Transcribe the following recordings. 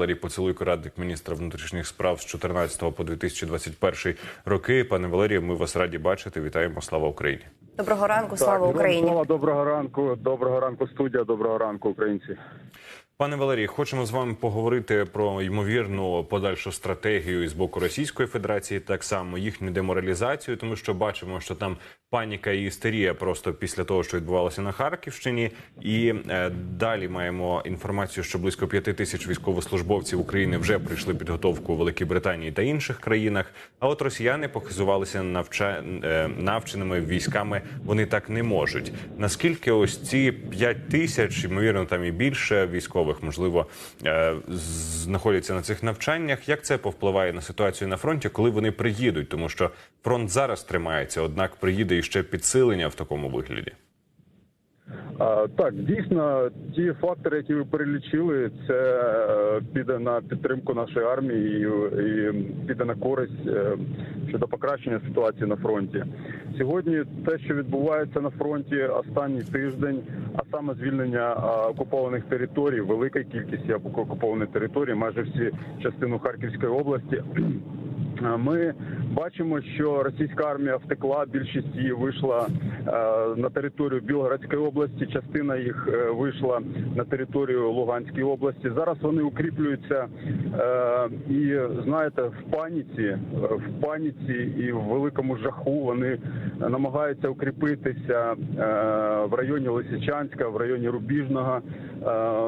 Валерій Поцілуйко, радник міністра внутрішніх справ з 14 по 2021 роки. Пане Валерію, ми вас раді бачити. Вітаємо. Слава Україні. Доброго ранку, Так, слава Україні. Доброго ранку, доброго ранку, студія, доброго ранку, українці. Пане Валерій, хочемо з вами поговорити про ймовірну подальшу стратегію з боку Російської Федерації, так само їхню деморалізацію, тому що бачимо, що там паніка і істерія просто після того, що відбувалося на Харківщині, і е, далі маємо інформацію, що близько п'яти тисяч військовослужбовців України вже пройшли підготовку у Великій Британії та інших країнах. А от росіяни похизувалися навча... е, навченими військами. Вони так не можуть. Наскільки ось ці п'ять тисяч, ймовірно, там і більше військових, можливо, е, знаходяться на цих навчаннях. Як це повпливає на ситуацію на фронті, коли вони приїдуть? Тому що фронт зараз тримається, однак приїде іще підсилення в такому вигляді. Так, дійсно, ті фактори, які ви перелічили, це е, піде на підтримку нашої армії і, і піде на користь е, щодо покращення ситуації на фронті. Сьогодні те, що відбувається на фронті останній тиждень, а саме звільнення окупованих територій, велика кількість окупованих територій, майже всі частину Харківської області. Ми бачимо, що російська армія втекла. Більшість її вийшла е, на територію Білгородської області. Частина їх е, вийшла на територію Луганської області. Зараз вони укріплюються е, і знаєте, в паніці, в паніці і в великому жаху вони намагаються укріпитися в районі Лисичанська, в районі Рубіжного,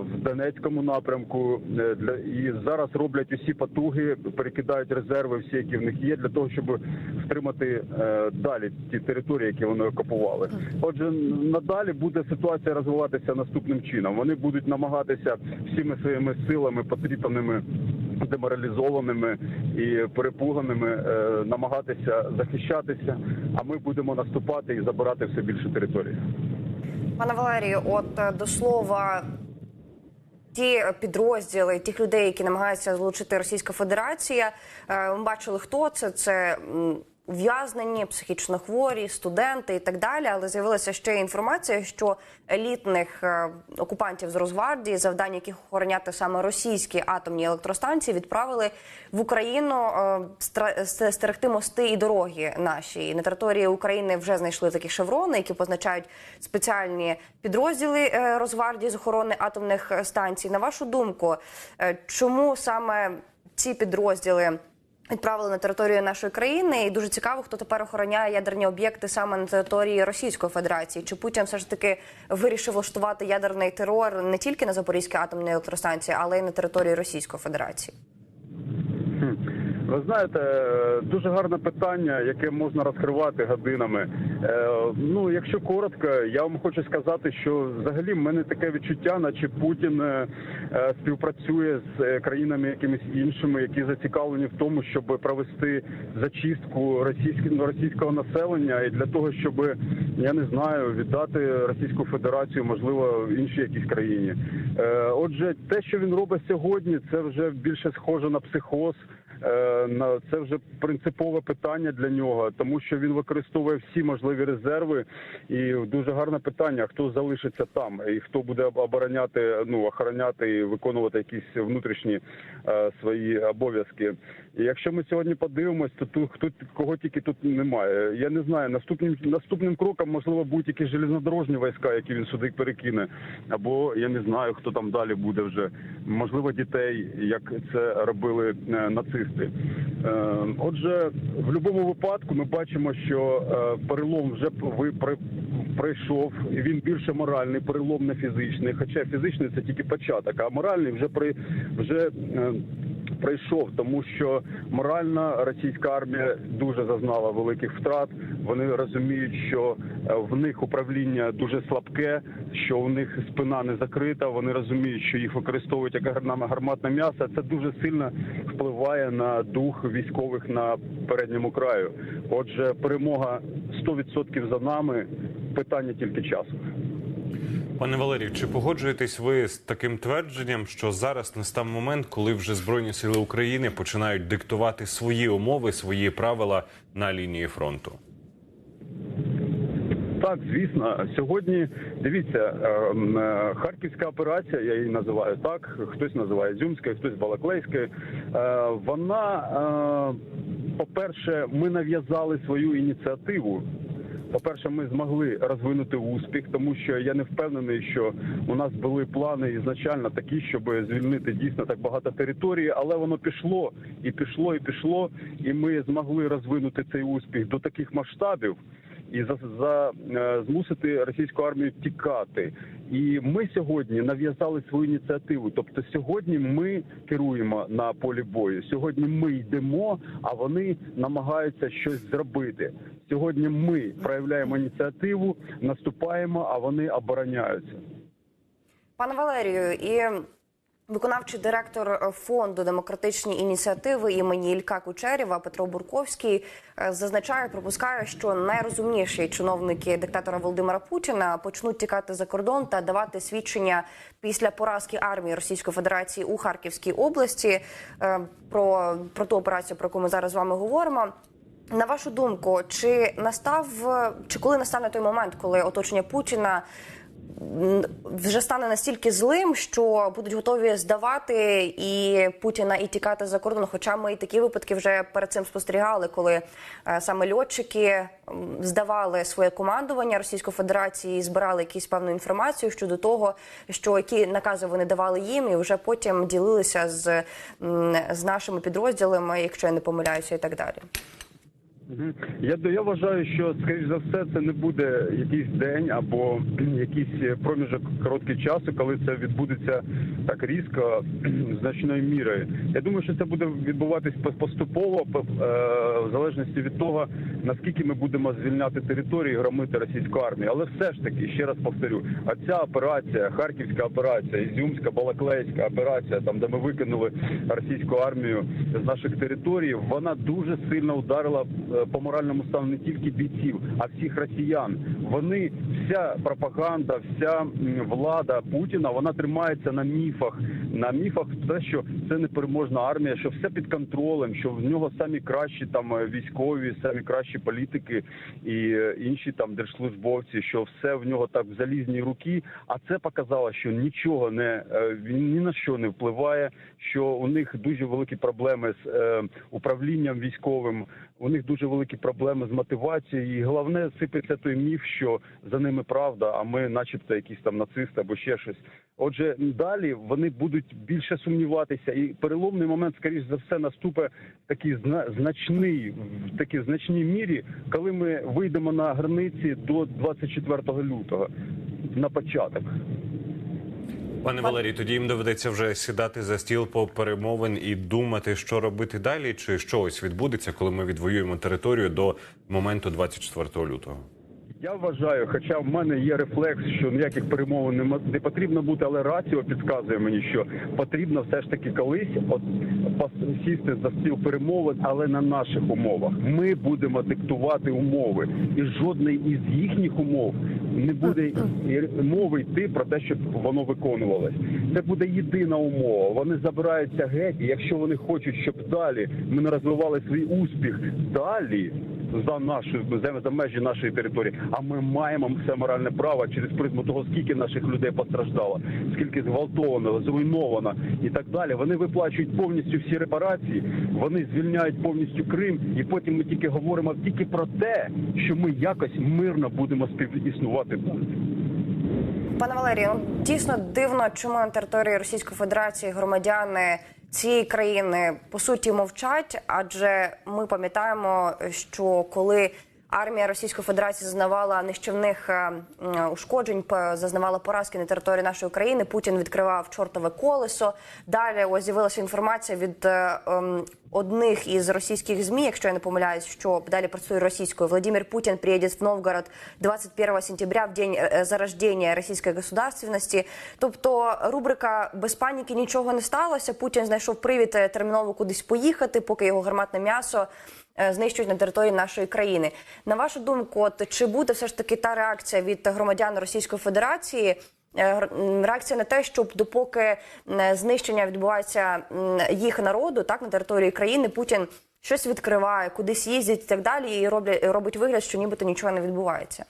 в Донецькому напрямку. Для і зараз роблять усі потуги, перекидають резерви, всі, які в них є, для того, щоб втримати е, далі ті території, які вони окупували. Отже, надалі буде ситуація розвиватися наступним чином. Вони будуть намагатися всіми своїми силами, потріпаними, деморалізованими і перепуганими, е, намагатися захищатися. А ми будемо наступати і забирати все більше території. Пане Валерію, от е, до слова, ті підрозділи, тих людей, які намагаються залучити Російська Федерація, е, ми бачили, хто це. Це ув'язнені, психічно хворі, студенти і так далі. Але з'явилася ще інформація, що елітних е, окупантів з Росгвардії, завдання яких охороняти саме російські атомні електростанції, відправили в Україну е, стерегти мости і дороги наші. І на території України вже знайшли такі шеврони, які позначають спеціальні підрозділи е, Росгвардії з охорони атомних станцій. На вашу думку, чому саме ці підрозділи? Відправили на територію нашої країни, і дуже цікаво, хто тепер охороняє ядерні об'єкти саме на території Російської Федерації. Чи Путін все ж таки вирішив влаштувати ядерний терор не тільки на Запорізькій атомній електростанції, але й на території Російської Федерації? Ви знаєте, дуже гарне питання, яке можна розкривати годинами. Е, Ну, якщо коротко, я вам хочу сказати, що взагалі в мене таке відчуття, наче Путін е, е, співпрацює з країнами якимись іншими, які зацікавлені в тому, щоб провести зачистку російського російського населення, і для того, щоб я не знаю, віддати Російську Федерацію, можливо, іншій якійсь країні. Отже, те, що він робить сьогодні, це вже більше схоже на психоз. Е, це вже принципове питання для нього, тому що він використовує всі можливі резерви, і дуже гарне питання: хто залишиться там, і хто буде обороняти, ну охороняти і виконувати якісь внутрішні е, свої обов'язки. І якщо ми сьогодні подивимось, то тут хто кого тільки тут немає. Я не знаю. Наступним наступним кроком можливо будуть якісь железнодорожні війська, які він сюди перекине, або я не знаю, хто там далі буде вже. Можливо, дітей, як це робили е, нацисти. Е, Отже, в будь-якому випадку ми бачимо, що е, перелом вже пройшов, він більше моральний, перелом не фізичний. Хоча фізичний це тільки початок, а моральний вже при вже. Прийшов, тому що моральна російська армія дуже зазнала великих втрат. Вони розуміють, що е, в них управління дуже слабке, що у них спина не закрита. Вони розуміють, що їх використовують як гарматне м'ясо. Це дуже сильно впливає на дух військових на передньому краю. Отже, перемога 100% за нами. Питання тільки часу. Пане Валерію, чи погоджуєтесь ви з таким твердженням, що зараз настав момент, коли вже збройні сили України починають диктувати свої умови, свої правила на лінії фронту? так, звісно. Сьогодні дивіться, е, м, е, харківська операція, я її називаю так. Хтось називає Зюмська, хтось Балаклейська. Е, Вона, е, по-перше, ми нав'язали свою ініціативу. По-перше, ми змогли розвинути успіх, тому що я не впевнений, що у нас були плани ізначально такі, щоб звільнити дійсно так багато території, але воно пішло і пішло, і пішло, і ми змогли розвинути цей успіх до таких масштабів і за, за е, змусити російську армію тікати. І ми сьогодні нав'язали свою ініціативу. Тобто, сьогодні ми керуємо на полі бою. Сьогодні ми йдемо, а вони намагаються щось зробити. Сьогодні ми проявляємо ініціативу, наступаємо, а вони обороняються. Пане Валерію, і виконавчий директор е, фонду демократичні ініціативи імені Ілька Кучерєва Петро Бурковський е, зазначає, припускає, що найрозумніші чиновники диктатора Володимира Путіна почнуть тікати за кордон та давати свідчення після поразки армії Російської Федерації у Харківській області е, про, про ту операцію, про яку ми зараз з вами говоримо. На вашу думку, чи настав чи коли настане той момент, коли оточення Путіна вже стане настільки злим, що будуть готові здавати і Путіна і тікати за кордон? Хоча ми і такі випадки вже перед цим спостерігали, коли е, саме льотчики здавали своє командування Російської Федерації і збирали якусь певну інформацію щодо того, що які накази вони давали їм, і вже потім ділилися з, з нашими підрозділами, якщо я не помиляюся, і так далі. Я я вважаю, що скоріш за все це не буде якийсь день або якийсь проміжок короткий часу, коли це відбудеться так різко значною мірою. Я думаю, що це буде відбуватись по- поступово, по- е, в залежності від того наскільки ми будемо звільняти території, громити російську армію. Але все ж таки, ще раз повторю, а ця операція, харківська операція, Ізюмська, Балаклейська операція, там де ми викинули російську армію з наших територій, вона дуже сильно ударила е, по моральному стану не тільки бійців, а всіх росіян. Вони вся пропаганда, вся влада Путіна, вона тримається на міфах, на міфах те, що це непереможна армія, що все під контролем, що в нього самі кращі там е, військові, самі кращі політики і е, інші там держслужбовці, що все в нього так в залізній руки. А це показало, що нічого не е, він ні на що не впливає. Що у них дуже великі проблеми з е, управлінням військовим. У них дуже великі проблеми з мотивацією. І головне сипеться той міф, що за ними правда, а ми, начебто, якісь там нацисти або ще щось. Отже, далі вони будуть більше сумніватися, і переломний момент, скоріш за все, наступить такий значний в такій значній мірі, коли ми вийдемо на границі до 24 лютого на початок. Пане Валерій, тоді їм доведеться вже сідати за стіл по перемовин і думати, що робити далі, чи що ось відбудеться, коли ми відвоюємо територію до моменту 24 лютого. Я вважаю, хоча в мене є рефлекс, що ніяких перемовин не, потрібно бути, але раціо підказує мені, що потрібно все ж таки колись от сісти за стіл перемовин, але на наших умовах. Ми будемо диктувати умови, і жодний із їхніх умов не буде мови йти про те, щоб воно виконувалось. Це буде єдина умова. Вони забираються геть, і якщо вони хочуть, щоб далі ми не розвивали свій успіх далі за нашу за, межі нашої території. А ми маємо все моральне право через призму того, скільки наших людей постраждало, скільки зґвалтовано, зруйновано і так далі. Вони виплачують повністю всі репарації, вони звільняють повністю Крим, і потім ми тільки говоримо тільки про те, що ми якось мирно будемо співіснувати далі. Пане Валерію, ну дійсно дивно, чому на території Російської Федерації громадяни цієї країни по суті мовчать, адже ми пам'ятаємо, що коли армія Російської Федерації зазнавала нищівних е, ушкоджень, зазнавала поразки на території нашої країни. Путін відкривав чортове колесо. Далі ось з'явилася інформація від е, ем, одних із російських змі, якщо я не помиляюсь, що далі працює російською. Владимир Путін приїде в Новгород 21 сентября, в день е, зарождения російської государственності. Тобто, рубрика без паніки нічого не сталося. Путін знайшов привід е, терміново кудись поїхати, поки його гарматне м'ясо. е, Знищують на території нашої країни. На вашу думку, от чи буде все ж таки та реакція від громадян Російської Федерації, е, реакція на те, щоб допоки м, знищення відбувається їх народу, так на території країни, Путін щось відкриває, кудись їздять і так далі, і роблять робить вигляд, що нібито нічого не відбувається.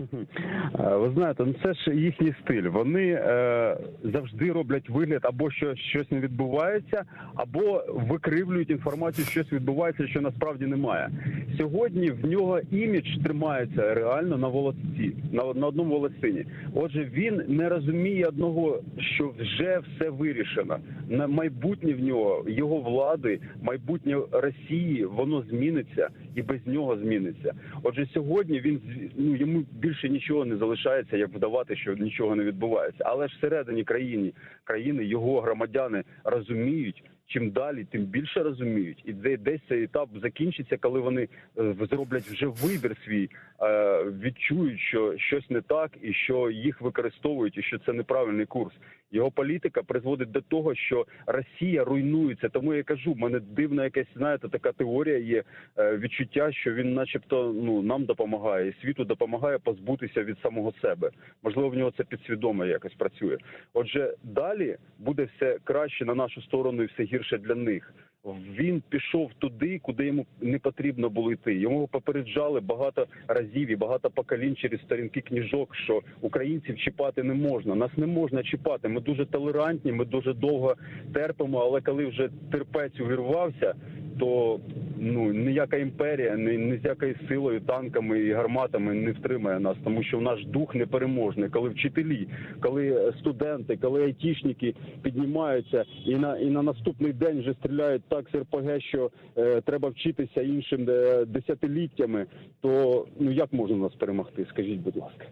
Е, Ви знаєте, ну це ж їхній стиль. Вони е, завжди роблять вигляд, або що щось не відбувається, або викривлюють інформацію, що щось відбувається, що насправді немає. Сьогодні в нього імідж тримається реально на волосці, на, на одному волосині. Отже, він не розуміє одного, що вже все вирішено. На майбутнє в нього, його влади, майбутнє Росії, воно зміниться і без нього зміниться. Отже, сьогодні він ну йому більше нічого не залишається, як вдавати, що нічого не відбувається. Але ж всередині країни країни його громадяни розуміють. Чим далі, тим більше розуміють, і де десь цей етап закінчиться, коли вони е, зроблять вже вибір свій, е, відчують, що щось не так, і що їх використовують, і що це неправильний курс. Його політика призводить до того, що Росія руйнується. Тому я кажу, в мене дивна якась знаєте, така теорія є е, відчуття, що він, начебто, ну нам допомагає, і світу допомагає позбутися від самого себе. Можливо, в нього це підсвідомо якось працює. Отже, далі буде все краще на нашу сторону і все гірше для них. Він пішов туди, куди йому не потрібно було йти. Йому попереджали багато разів і багато поколінь через сторінки книжок, що українців чіпати не можна. Нас не можна чіпати. Ми дуже толерантні, ми дуже довго терпимо. Але коли вже терпець увірвався, то ну ніяка імперія, ні, ні з якою силою, танками і гарматами не втримає нас, тому що наш дух непереможний. Коли вчителі, коли студенти, коли айтішники піднімаються і на і на наступний день вже стріляють так з РПГ, що е, треба вчитися іншим е, десятиліттями, то ну як можна нас перемогти? Скажіть, будь ласка.